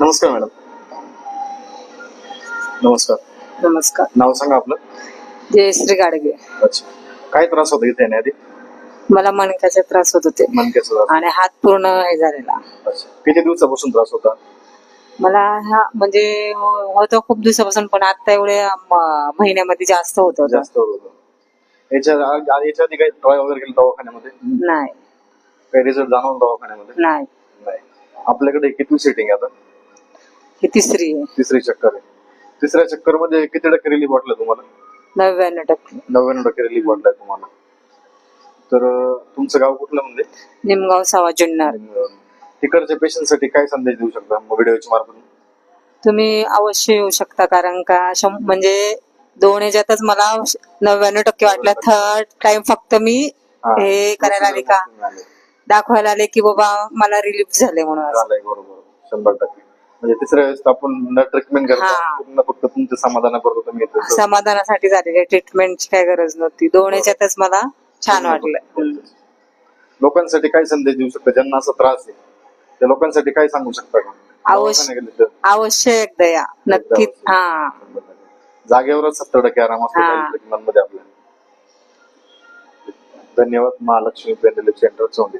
नमस्कार मॅडम. नमस्कार. नमस्कार. नाव सांगा आपलं. जयश्री गाडगे. अच्छा. काय त्रास होता इथे येण्याआधी? मला मणक्याचे त्रास होत होते. मनक्याचा त्रास. आणि हात पूर्ण हे झालेला. अच्छा. किती दिवसापासून त्रास होता? मला हा म्हणजे होतं खूप दिवसापासून पण आता एवढे म- महिन्यामध्ये जास्त होत होतं. जास्त होत होतं. याच्या आ- याच्या आधी काही ट्राय वगैरे केलं दवाखान्यामध्ये? नाही. काही रिझल्ट जाणवला दवाखान्यामध्ये? नाही. नाही. आपल्याकडे किती सेटिंग आहे आता? ही तिसरी आहे. तिसरी चक्कर आहे. तिसऱ्या चक्करमध्ये किती टक्के रिलीफ वाटलं तुम्हाला? नव्याण्णव टक्के. नव्याण्णव टक्के रिलीफ वाटलाय तुम्हाला. तर अं, तुमचं गाव कुठलं म्हणजे? निमगाव सावा जुन्नर. तिकडच्या पेशंटसाठी काय संदेश देऊ शकता व्हिडिओच्या मार्फत? तुम्ही अवश्य येऊ शकता कारण का शं- म्हणजे दोन ह्याच्यातच मला नव्याण्णव टक्के वाटलं. थर्ड टाइम फक्त मी हा. हे करायला आले का? दाखवायला आले. की बाबा मला रिलीफ झाले म्हणून असं. झालंय बरोबर. शंभर टक्के. म्हणजे तिसऱ्या वेळेस आपण ट्रीटमेंट करता हा. पूर्ण फक्त तुमच्या समाधानापुरतं तुम्ही येतो समाधानासाठी झालेली ट्रीटमेंटची काही गरज नव्हती. दोन ह्याच्यातच मला छान वाटलं. हम्म. लोकांसाठी काय संदेश देऊ शकता? ज्यांना असा त्रास आहे त्या लोकांसाठी काय सांगू शकता? का अवश्य. दवाखान्यात गेले तर? अवश्य एकदा या. नक्कीच. हा. जागेवरच सत्तर टक्के आराम असतो हा. काही मध्ये आपल्या. धन्यवाद. महालक्ष्मी पेंडल सेंटर चौंडी